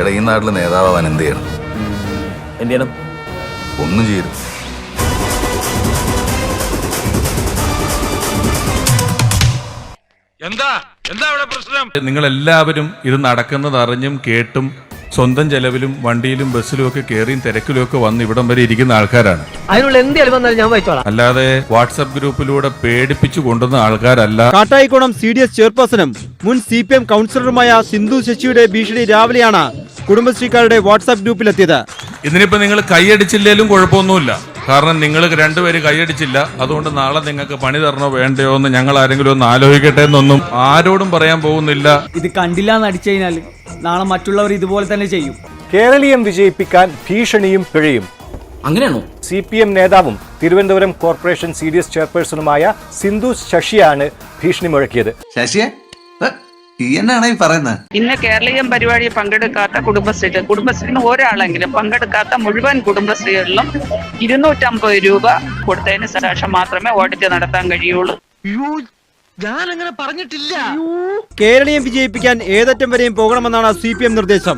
എടാ ഈ നാട്ടിലെ നേതാവാൻ എന്ത് ചെയ്യണം? എന്ത് ചെയ്യണം? ഒന്നും ചെയ്യരുത്. എന്താ? എന്താ ഇവിടെ പ്രശ്നം? നിങ്ങൾ എല്ലാവരും ഇത് നടക്കുന്നത് അറിഞ്ഞും കേട്ടും സ്വന്തം ചെലവിലും വണ്ടിയിലും ബസ്സിലും ഒക്കെ കയറിയും തിരക്കിലും ഒക്കെ വന്ന് ഇവിടം വരെ ഇരിക്കുന്ന ആൾക്കാരാണ്. അതിനുള്ള എന്ത് ചെലവ് വന്നാലും ഞാൻ വായിച്ചോളാം അല്ലാതെ വാട്സപ്പ് ഗ്രൂപ്പിലൂടെ പേടിപ്പിച്ചു കൊണ്ടുവന്ന ആൾക്കാരല്ല. കാട്ടായിക്കോണം സി ഡി എസ് ചെയർപേഴ്സണും മുൻ സി പി എം കൗൺസിലറുമായ സിന്ധു ശശിയുടെ ഭീഷണി രാവിലെയാണ് കുടുംബശ്രീക്കാരുടെ വാട്സാപ്പ് ഗ്രൂപ്പിലെത്തിയത്. ഇതിനിപ്പോ നിങ്ങൾ കൈയടിച്ചില്ലേലും കുഴപ്പമൊന്നുമില്ല. കാരണം നിങ്ങൾ രണ്ടുപേര് കൈയടിച്ചില്ല. അതുകൊണ്ട് നാളെ നിങ്ങൾക്ക് പണി തരണോ വേണ്ടയോ എന്ന് ഞങ്ങൾ ആരെങ്കിലും ഒന്ന് ആലോചിക്കട്ടെ എന്നൊന്നും ആരോടും പറയാൻ പോകുന്നില്ല. ഇത് കണ്ടില്ല എന്ന് അടിച്ചു കഴിഞ്ഞാൽ നാളെ മറ്റുള്ളവർ ഇതുപോലെ തന്നെ ചെയ്യും. കേരളീയം വിജയിപ്പിക്കാൻ ഭീഷണിയും പിഴയും. അങ്ങനെയാണോ? സി പി എം നേതാവും Thiruvananthapuram corporation C D S ചെയർപേഴ്സണുമായ Sindhu ശശിയാണ് ഭീഷണി മുഴക്കിയത് ശശിയെ? എന്നാണ് ഈ പറയുന്നത്? ഇന്ന് കേരളീയം പരിപാടിയിൽ പങ്കെടുക്കാത്ത കുടുംബശ്രീകൾ കുടുംബശ്രീന്ന് ഒരാളെങ്കിലും പങ്കെടുക്കാത്ത മുഴുവൻ കുടുംബശ്രീകളിലും ഇരുന്നൂറ്റമ്പത് രൂപ കൊടുത്തതിന് ശേഷം മാത്രമേ ഓഡിറ്റ് നടത്താൻ കഴിയുള്ളൂ. ഞാൻ അങ്ങനെ പറഞ്ഞിട്ടില്ല കേരളീയം വിജയിപ്പിക്കാൻ ഏതറ്റം വരെയും പോകണമെന്നാണ് സി പി എം നിർദ്ദേശം.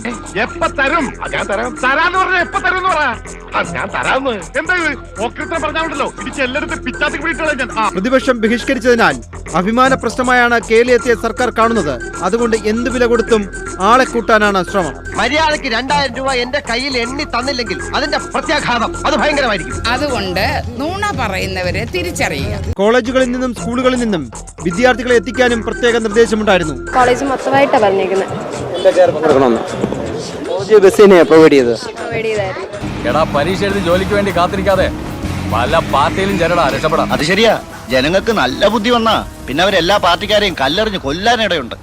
പ്രതിപക്ഷം ബഹിഷ്കരിച്ചതിനാൽ അഭിമാന പ്രശ്നമായാണ് കേരളീയത്തെ സർക്കാർ കാണുന്നത്. അതുകൊണ്ട് എന്ത് വില കൊടുത്തും ആളെ കൂട്ടാനാണ് ശ്രമം. മര്യാദയ്ക്ക് രണ്ടായിരം രൂപ എന്റെ കയ്യിൽ എണ്ണി തന്നില്ലെങ്കിൽ അതിന്റെ പ്രത്യാഘാതം അത് ഭയങ്കരമായിരിക്കും. അതുകൊണ്ട് നൂണ പറയുന്നവരെ തിരിച്ചറിയുക. കോളേജുകളിൽ നിന്നും സ്കൂളുകളിൽ നിന്നും വിദ്യാർത്ഥികളെ എത്തിക്കാനും പ്രത്യേക നിർദ്ദേശമുണ്ടായിരുന്നു. കോളേജ് മൊത്തമായിട്ടാണ് പറഞ്ഞേക്കുന്നത് ബസ്സിനെ പ്രൊവൈഡ് ചെയ്തത്. പ്രൊവൈഡ് ചെയ്തായിരുന്നു. എടാ പരീക്ഷ എഴുതി ജോലിക്ക് വേണ്ടി കാത്തിരിക്കാതെ. പല പാർട്ടിയിലും ചേരടാ രക്ഷപ്പെടാം. അത് ശരിയാ. ജനങ്ങൾക്ക് നല്ല ബുദ്ധി വന്നാ പിന്നെ അവരെല്ലാ പാർട്ടിക്കാരെയും കല്ലെറിഞ്ഞ് കൊല്ലാനിടയുണ്ട്